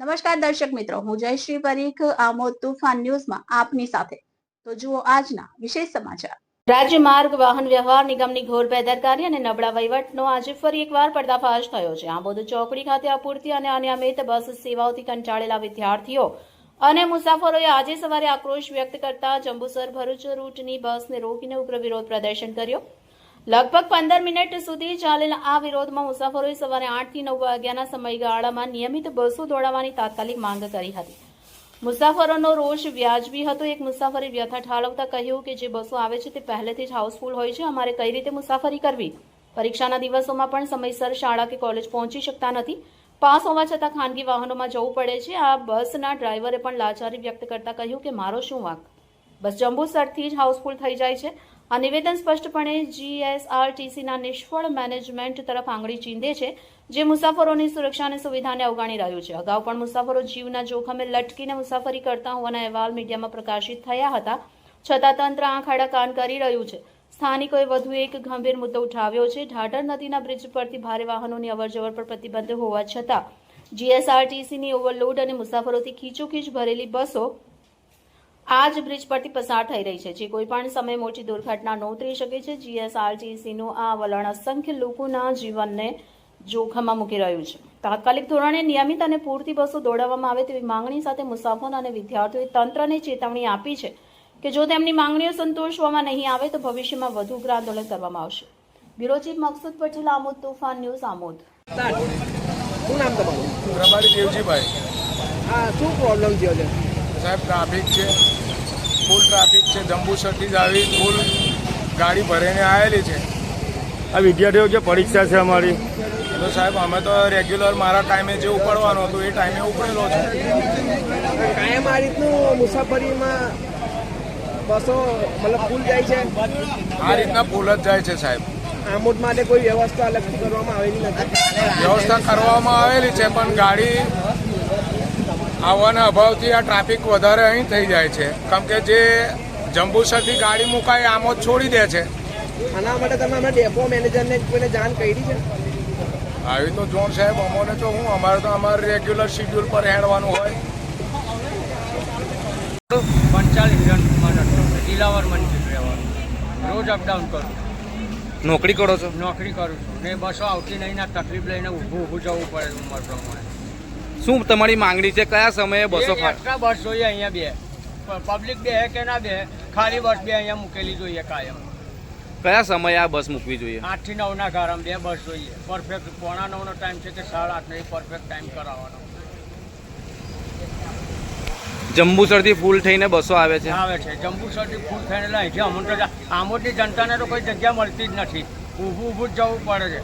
નમસ્કાર દર્શક મિત્રો, હું જયશ્રી પરીખ, આમોદ તુફાન ન્યૂઝમાં આપની સાથે. તો જુઓ આજના વિશેષ સમાચાર. રાજ્ય માર્ગ વાહન વ્યવહાર નિગમની ઘોર બેદરકારી અને નબળા વહીવટનો આજે ફરી એકવાર પર્દાફાશ થયો છે. આંબોદ ચોકડી ખાતે અપૂરતી અને અનિયમિત બસ સેવાઓથી કંટાળેલા વિદ્યાર્થીઓ અને મુસાફરોએ આજે સવારે આક્રોશ વ્યક્ત કરતા જંબુસર ભરૂચ રૂટની બસને રોકીને ઉગ્ર વિરોધ પ્રદર્શન કર્યો. લગભગ પંદર મિનિટ સુધી ચાલેલા આ વિરોધમાં મુસાફરોએ સવારે આઠથી નવ વાગ્યાના સમયગાળામાં નિયમિત બસો દોડાવવાની તાત્કાલિક માંગ કરી હતી. મુસાફરોનો રોષ વ્યાજબી હતો. એક મુસાફરે વ્યથા ઠાલવતા કહ્યું કે જે બસો આવે છે તે પહેલેથી જ હાઉસફુલ હોય છે. અમારે કઈ રીતે મુસાફરી કરવી? પરીક્ષાના દિવસોમાં પણ સમયસર શાળા કે કોલેજ પહોંચી શકતા નથી. પાસ હોવા છતાં ખાનગી વાહનોમાં જવું પડે છે. આ બસના ડ્રાઈવરે પણ લાચારી વ્યક્ત કરતા કહ્યું કે મારો શું વાંક? બસ જંબુસરથી જ હાઉસફુલ થઈ જાય છે. આ નિવેદન સ્પષ્ટપણે જીએસઆરટીસીના નિષ્ફળ મેનેજમેન્ટ તરફ આંગળી ચીંધે છે, જે મુસાફરોની સુરક્ષા અને સુવિધાને અવગણી રહ્યું છે. અગાઉ પણ મુસાફરો જીવના જોખમે લટકીને મુસાફરી કરતા હોવાના અહેવાલ મીડિયામાં પ્રકાશિત થયા હતા. છતાં તંત્ર આંખ આડા કાન કરી રહ્યું છે. સ્થાનિકોએ વધુ એક ગંભીર મુદ્દો ઉઠાવ્યો છે. ઢાઢર નદીના બ્રિજ પરથી ભારે વાહનોની અવરજવર પર પ્રતિબંધ હોવા છતાં જીએસઆરટીસીની ઓવરલોડ અને મુસાફરોથી ખીચોખીચ ભરેલી બસો આ જ બ્રિજ પરથી પસાર થઈ રહી છે જે કોઈ પણ સમયે મોટી દુર્ઘટના નોંધી શકે છે. જીએસઆરટીસીનું આ વલણ અસંખ્ય લોકોના જીવનને જોખમમાં મૂકી રહ્યું છે. તાત્કાલિક ધોરણે નિયમિત અને પૂરતી બસો દોડાવવામાં આવે તેવી માંગણી સાથે મુસાફરો અને વિદ્યાર્થીઓએ તંત્રને ચેતવણી આપી છે કે જો તેમની માંગણીઓ સંતોષવામાં નહીં આવે તો ભવિષ્યમાં વધુ ઉગ્ર આંદોલન કરવામાં આવશે. Bureau chief Maksud Patel Amod Toofan news Amod. શું નામ તમારું? રબારી દેવજીભાઈ. હા શું પ્રોબ્લેમ થયો છે? સાહેબ ટ્રાફિક છે. જંબુસરથી જ આવી ફૂલ ગાડી ભરીને આવેલી છે. આ વિદ્યાર્થીઓ જે પરીક્ષા છે અમારી? તો સાહેબ અમે તો રેગ્યુલર મારા ટાઈમે જે ઉપડવાનો હતો એ ટાઈમે ઉપડેલો છે. કાયમ આ રીતનું મુસાફરીમાં બસો મતલબ ફૂલ જાય છે? આ રીતના ફૂલ જ જાય છે સાહેબ. આમોદ માટે કોઈ વ્યવસ્થા અલગથી કરવામાં આવેલી નથી? વ્યવસ્થા કરવામાં આવેલી છે પણ ગાડી આવવાના અભાવથી આ ટ્રાફિક વધારે અહીં થઈ જાય છે. કેમ કે જે જંબુસરથી ગાડી મુકાય આમ જ છોડી દે છે. આના માટે તમે અમે ડેપો મેનેજરને કોઈને જાણ કરી છે? આવી તો જોન સાહેબ અમોને તો હું અમારે તો અમારે રેગ્યુલર શિડ્યુલ પર હેડવાનું હોય. પંચાળીસ જણ જિલ્લાવાર મંદિર રહેવાનું. રોજ અપડાઉન કરું. નોકરી કરો છો? નોકરી કરું છું. ને બસો આવતી નહીં ના તકલીફ લઈને ઊભું ઊભું જવું પડે ઉંમર પ્રમાણે. શું તમારી માંગણી છે? કયા સમયે બસો એક એક્સ્ટ્રા બસ જોઈએ અહીંયા બે. પબ્લિક બે કે ના બે ખાલી બસ બે અહીંયા મૂકેલી જોઈએ કાયમ. કયા સમયે આ બસ મૂકવી જોઈએ? આઠથી નવ ના ગારામાં બે બસ જોઈએ. પરફેક્ટ પોણા નવનો ટાઈમ છે કે સાડા આઠનો એ પરફેક્ટ ટાઈમ કરાવવાનો. જંબુસરથી ફૂલ થઈને બસો આવે છે? આવે છે. જંબુસરથી ફૂલ થઈને અહીંથી અમુક તો આમોદની જનતાને તો કોઈ જગ્યા મળતી જ નથી. ઊભું ઊભું જ જવું પડે છે.